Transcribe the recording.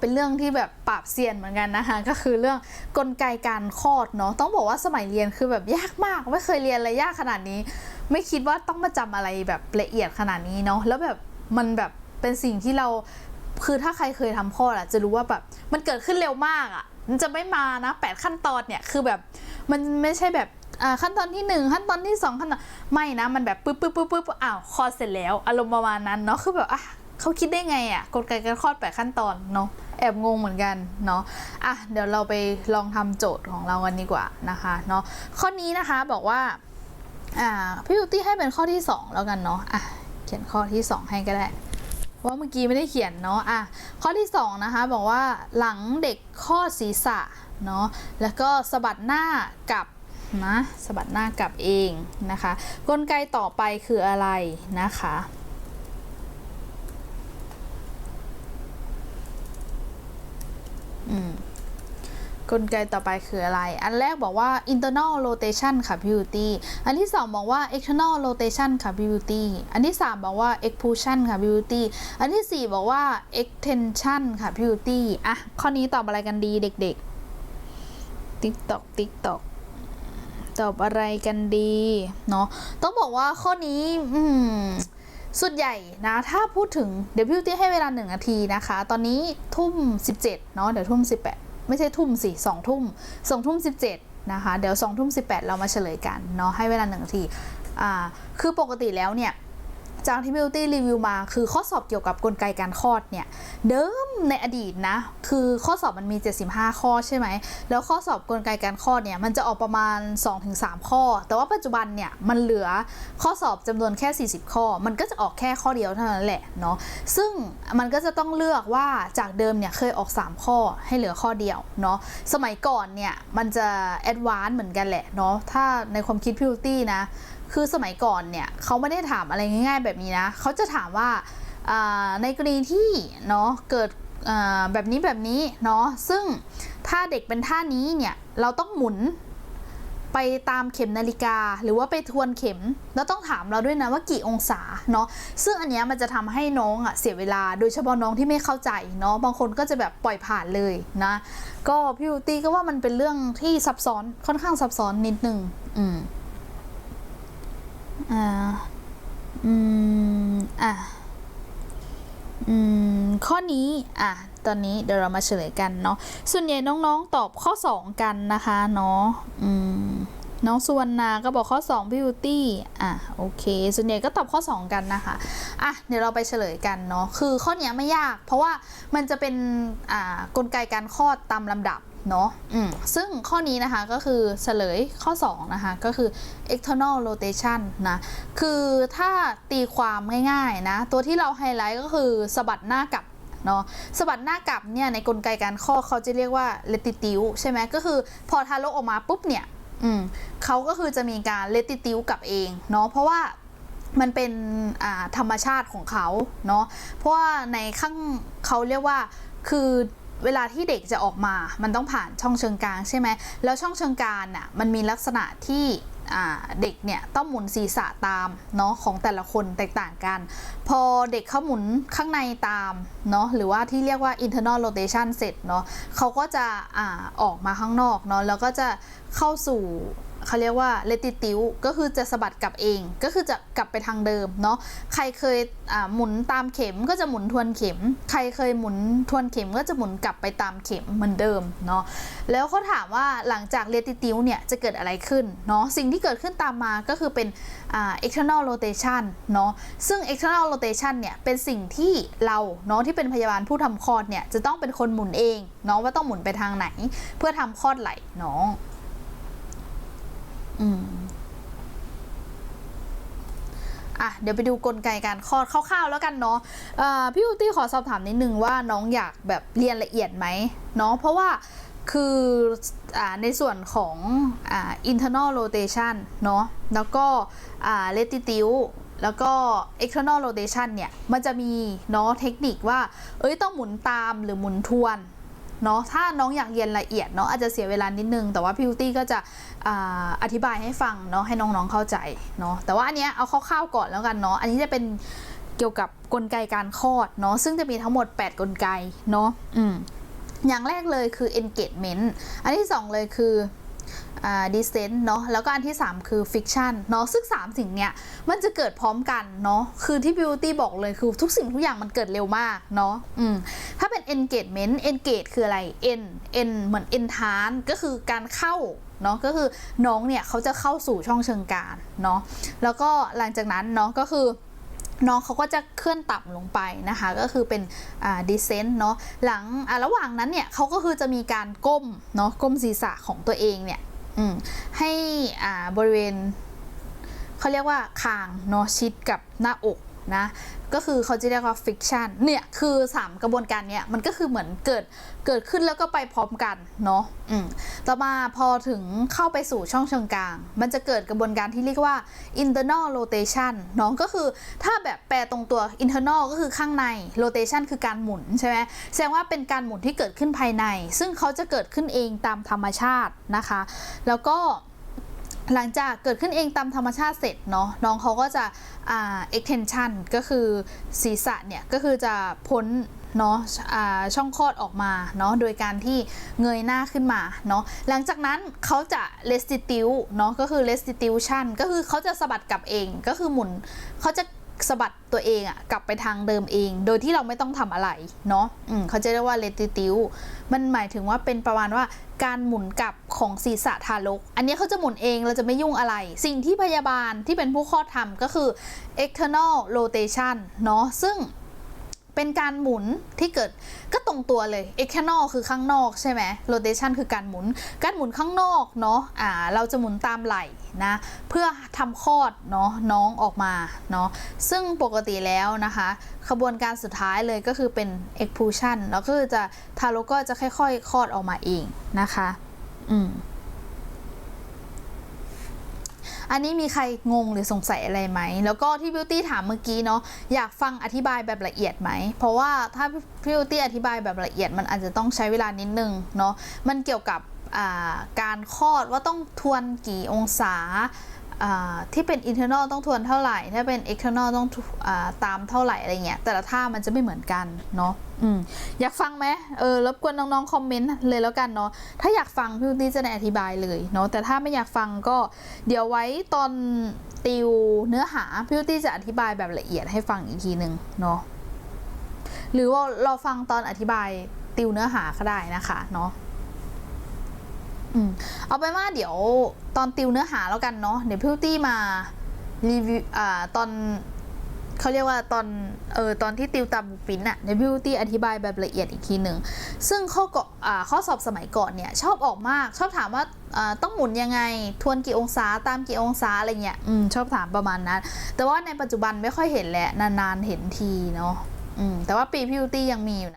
เป็นเรื่องที่แบบปราบเซียนเหมือนกันนะคะก็คือเรื่องกลไกการคลอดเนาะต้องบอกว่าสมัยเรียนคือแบบยากมาก ไม่เคยเรียนอะไรยากขนาดนี้ ไม่คิดว่าต้องมาจำอะไรแบบละเอียดขนาดนี้เนาะแล้วแบบมันแบบเป็นสิ่งที่เราคือถ้าใครเคยทำคลอดอะจะรู้ว่าแบบมันเกิดขึ้นเร็วมากอะมันจะไม่มานะแปดขั้นตอนเนี่ยคือแบบมันไม่ใช่แบบอ่าขั้นตอนที่หนึ่งขั้นตอนที่สองขั้นตอนไม่นะ มันแบบปึ๊บปึ๊บปึ๊บปึ๊บอ้าวคลอดเสร็จแล้ว อารมณ์ประมาณนั้นเนาะคือแบบอะ เขาคิดได้ไงอะกลไกการคลอดแปดขั้นตอนเนาะแอบงงเหมือนกันเนาะอะเดี๋ยวเราไปลองทำโจทย์ของเรากันดีกว่านะคะเนาะข้อนี้นะคะบอกว่าอ่าพี่บิวตี้ให้เป็นข้อที่ 2 แล้วกันเนาะอะเขียนข้อที่ 2 ให้ก็ได้ว่าเมื่อกี้ไม่ได้เขียนเนาะอะข้อที่ 2 นะคะ บอกว่าหลังเด็กข้อดศีรษะเนาะแล้วก็สะบัดหน้ากลับนะสะบัดหน้ากลับเองนะคะ กลไกต่อไปคืออะไรนะคะ อืม กลไกต่อไปคืออะไร อันแรกบอกว่า internal rotation ค่ะ beauty อันที่ 2 บอกว่า external rotation ค่ะ beauty อันที่ 3 บอกว่า expulsion ค่ะ beauty อันที่ 4 บอกว่า extension ค่ะ beauty อะ ข้อนี้ตอบอะไรกันดีเด็กๆ tiktok tiktok ตอบอะไรกันดี เนาะ ต้องบอกว่าข้อนี้ อืม สุดใหญ่นะ ถ้าพูดถึงเดี๋ยวพี่ตี้ให้เวลาหนึ่งนาทีนะคะ ตอนนี้ทุ่ม 17 เนาะเดี๋ยวทุ่ม 18 ไม่ใช่ทุ่มสิสองทุ่มสองทุ่ม 17 นะคะ เดี๋ยวสองทุ่ม 18 เรามาเฉลยกันเนาะให้เวลาหนึ่งนาทีอ่าคือปกติแล้วเนี่ย จากที่บิวตี้รีวิวมา คือข้อสอบเกี่ยวกับกลไกการคลอดเนี่ย เดิมในอดีตนะ คือข้อสอบมันมี 75 ข้อใช่ไหม แล้วข้อสอบกลไกการคลอดเนี่ย มันจะออกประมาณ 2-3 ข้อ แต่ว่าปัจจุบันเนี่ย มันเหลือข้อสอบจำนวนแค่ 40 ข้อ มันก็จะออกแค่ข้อเดียวเท่านั้นแหละเนาะ ซึ่งมันก็จะต้องเลือกว่าจากเดิมเนี่ยเคยออก 3 ข้อให้เหลือข้อเดียวเนาะ สมัยก่อนเนี่ยมันจะแอดวานซ์เหมือนกันแหละเนาะ ถ้าในความคิดพิวตี้นะ คือสมัยก่อนเนี่ยเขาไม่ได้ถามอะไรง่าย ๆ แบบนี้นะเขาจะถามว่าในกรณีที่เนาะเกิดแบบนี้แบบนี้เนาะซึ่งถ้าเด็กเป็นท่านี้เนี่ยเราต้องหมุนไปตามเข็มนาฬิกา หรือว่าไปทวนเข็ม แล้วต้องถามเราด้วยนะว่ากี่องศาเนาะซึ่งอันเนี้ยมันจะทำให้น้องอะเสียเวลา โดยเฉพาะน้องที่ไม่เข้าใจเนาะบางคนก็จะแบบปล่อยผ่านเลยนะ ก็พี่ตี้ก็ว่ามันเป็นเรื่องที่ซับซ้อนค่อนข้างซับซ้อนนิดนึงอืม อ่าอืมอะอืมข้อนี้อะตอนนี้เดี๋ยวเรามาเฉลยกันเนาะส่วนใหญ่น้องๆตอบข้อ 2 กันนะคะเนาะอืมน้องสุวรรณาก็บอกข้อ2 beauty อะโอเค ส่วนใหญ่ก็ตอบข้อ 2 กันนะคะอะเดี๋ยวเราไปเฉลยกันเนาะคือข้อนี้ไม่ยาก เพราะว่ามันจะเป็นอ่ากลไกการคลอดตามลำดับ เนาะซึ่งข้อนี้นะคะก็คือเฉลยข้อ 2 นะคะ ก็คือ external rotation นะ คือถ้าตีความง่ายๆนะ ตัวที่เราไฮไลท์ก็คือสะบัดหน้ากลับเนาะสะบัดหน้ากลับเนี่ยในกลไกการคลอเขาจะเรียกว่า letitive ใช่ไหมก็คือพอทารกออกมาปุ๊บเนี่ยเขาก็คือจะมีการ letitive กลับเองเนาะเพราะว่ามันเป็นธรรมชาติของเขาเนาะเพราะว่าในข้างเขาเรียกว่าคือ เวลาที่เด็กจะออกมา มันต้องผ่านช่องเชิงกลางใช่ไหม แล้วช่องเชิงกลางน่ะ มันมีลักษณะที่เด็กเนี่ยต้องหมุนศีรษะตามเนาะของแต่ละคนแตกต่างกัน พอเด็กเขาหมุนข้างในตามเนาะหรือว่าที่เรียกว่า internal rotation เสร็จเนาะเขาก็จะอออกมาข้างนอกเนาะแล้วก็จะเข้าสู่ เขาเรียกว่า letitive ก็คือจะสะบัดกลับเอง ก็คือจะกลับไปทางเดิมเนาะใครเคยหมุนตามเข็มก็จะหมุนทวนเข็ม ใครเคยหมุนทวนเข็มก็จะหมุนกลับไปตามเข็มเหมือนเดิมเนาะแล้วเขาถามว่าหลังจาก letitive เนี่ยจะเกิดอะไรขึ้นเนาะสิ่งที่เกิดขึ้นตามมาก็คือเป็นอ่า external rotation เนาะซึ่ง external rotation เนี่ยเป็นสิ่งที่เราเนาะที่เป็นพยาบาลผู้ทำคลอดเนี่ยจะต้องเป็นคนหมุนเองเนาะว่าต้องหมุนไปทางไหน เพื่อทำคลอดไหลน้อง อืมอะเดี๋ยวไปดูกลไกการคลอดคร่าวๆแล้วกันเนาะพี่อูตี้ขอสอบถามนิดนึงว่าน้องอยากแบบเรียนละเอียดไหมเนาะเพราะว่าคืออในส่วนของอ internal rotation เนาะแล้วก็อ่า latitude แล้วก็ external rotation เนี่ย มันจะมีเนาะเทคนิคว่า เอ้ยต้องหมุนตามหรือหมุนทวน เนาะถ้าน้องอยากเรียนละเอียดเนาะอาจจะเสียเวลานิดนึง แต่ว่าพิวตี้ก็จะออธิบายให้ฟังเนาะให้น้องๆเข้าใจเนาะแต่ว่าอันเนี้ยเอาคร่าวๆก่อนแล้วกันเนาะอันนี้จะเป็นเกี่ยวกับกลไกการคลอดเนาะซึ่งจะมีทั้งหมด 8 กลไกเนาะอืมอย่างแรกเลยคือ engagement อันที่ 2 เลยคือ อ่า descent เนาะแล้วก็อันที่ 3 คือ fiction เนาะซึ่ง 3 สิ่งเนี้ยมันจะเกิดพร้อมกันเนาะคือที่ beauty บอกเลยคือทุกสิ่งทุกอย่างมันเกิดเร็วมากเนาะอืมถ้าเป็น engagement engage คืออะไร n n เหมือน e n t r a n ก็คือการเข้าเนาะก็คือน้องเนี่ยเขาจะเข้าสู่ช่องเชิงกานเนาะแล้วก็หลังจากนั้นเนาะก็คือ น้องเขาก็จะเคลื่อนต่ำลงไปนะคะ ก็คือเป็นอ่า descent เนาะหลังระหว่างนั้นเนี่ยเขาก็คือจะมีการก้มเนาะก้มศีรษะของตัวเองเนี่ยให้บริเวณเขาเรียกว่าคางเนาะชิดกับหน้าอก นะก็คือเขาจะเรียกว่า fiction เนี่ยคือ 3 กระบวนการเนี่ยมันก็คือเหมือนเกิดเกิดขึ้นแล้วก็ไปพร้อมกันเนาะอืมต่อมาพอถึงเข้าไปสู่ช่องเชิงกลาง มันจะเกิดกระบวนการที่เรียกว่า internal rotation เนาะก็คือถ้าแบบแปลตรงตัว internal ก็คือข้างใน rotation คือการหมุนใช่ไหมแสดงว่าเป็นการหมุนที่เกิดขึ้นภายใน ซึ่งเขาจะเกิดขึ้นเองตามธรรมชาตินะคะ แล้วก็ หลังจากเกิดขึ้นเองตามธรรมชาติเสร็จเนาะน้องเขาก็จะอ่า extension ก็คือศีรษะเนี่ย ก็คือจะพ้นเนาะช่องคลอดออกมาเนาะโดยการที่เงยหน้าขึ้นมาเนาะหลังจากนั้นเขาจะ restitute เนาะก็คือ restitution ก็คือเขาจะสะบัดกลับเองก็คือหมุนเขาจะ สะบัดตัวเองอะกลับไปทางเดิมเอง โดยที่เราไม่ต้องทำอะไรเนาะอืมเขาจะเรียกว่าเลติติวมันหมายถึงว่าเป็นประมาณว่าการหมุนกลับของศีรษะทารก อันนี้เขาจะหมุนเองเราจะไม่ยุ่งอะไร สิ่งที่พยาบาลที่เป็นผู้คลอดทำก็คือ external rotation เนาะซึ่ง เป็นการหมุนที่เกิดก็ตรงตัวเลย external คือข้างนอกใช่ไหม rotation คือการหมุน การหมุนข้างนอกเนาะอ่าเราจะหมุนตามไหล่นะเพื่อทำคลอดเนาะน้องออกมาเนาะซึ่งปกติแล้วนะคะขบวนการสุดท้ายเลยก็คือเป็น expulsion แล้วก็คือจะทารกก็จะค่อยๆคลอดออกมาเองนะคะ อืม อันนี้มีใครงงหรือสงสัยอะไรไหม แล้วก็ที่บิวตี้ถามเมื่อกี้เนาะอยากฟังอธิบายแบบละเอียดไหม เพราะว่าถ้าบิวตี้อธิบายแบบละเอียดมันอาจจะต้องใช้เวลานิดนึงเนาะมันเกี่ยวกับการคลอดว่าต้องทวนกี่องศา ที่เป็น internal ต้องทวนเท่าไหร่ ถ้าเป็น external ต้องอตามเท่าไหร่อะไรเงี้ยแต่ละท่ามันจะไม่เหมือนกันเนาะอืมอยากฟังไหมเออรบกวนน้องๆคอมเมนต์เลยแล้วกันเนาะถ้าอยากฟังพี่ตี้จะได้อธิบายเลยเนาะแต่ถ้าไม่อยากฟังก็เดี๋ยวไว้ตอนติวเนื้อหาพี่ตี้จะอธิบายแบบละเอียดให้ฟังอีกทีหนึ่งเนาะหรือว่าเราฟังตอนอธิบายติวเนื้อหาก็ได้นะคะเนาะ เอาไปว่าเดี๋ยวตอนติวเนื้อหาแล้วกันเนาะเดี๋ยวพี่ตี้มารีวิวอ่าตอนเขาเรียกว่าตอนเออตอนที่ติวตามบุปินอะในบิวตี้อธิบายแบบละเอียดอีกทีหนึ่งซึ่งข้อก็อ่าข้อสอบสมัยก่อนเนี่ยชอบออกมากชอบถามว่าอ่าต้องหมุนยังไงทวนกี่องศาตามกี่องศาอะไรเงี้ยอืมชอบถามประมาณนั้น แต่ว่าในปัจจุบันไม่ค่อยเห็นแหละนานๆเห็นทีเนาะอืมแต่ว่าปีพิวตี้ยังมีอยู่นะ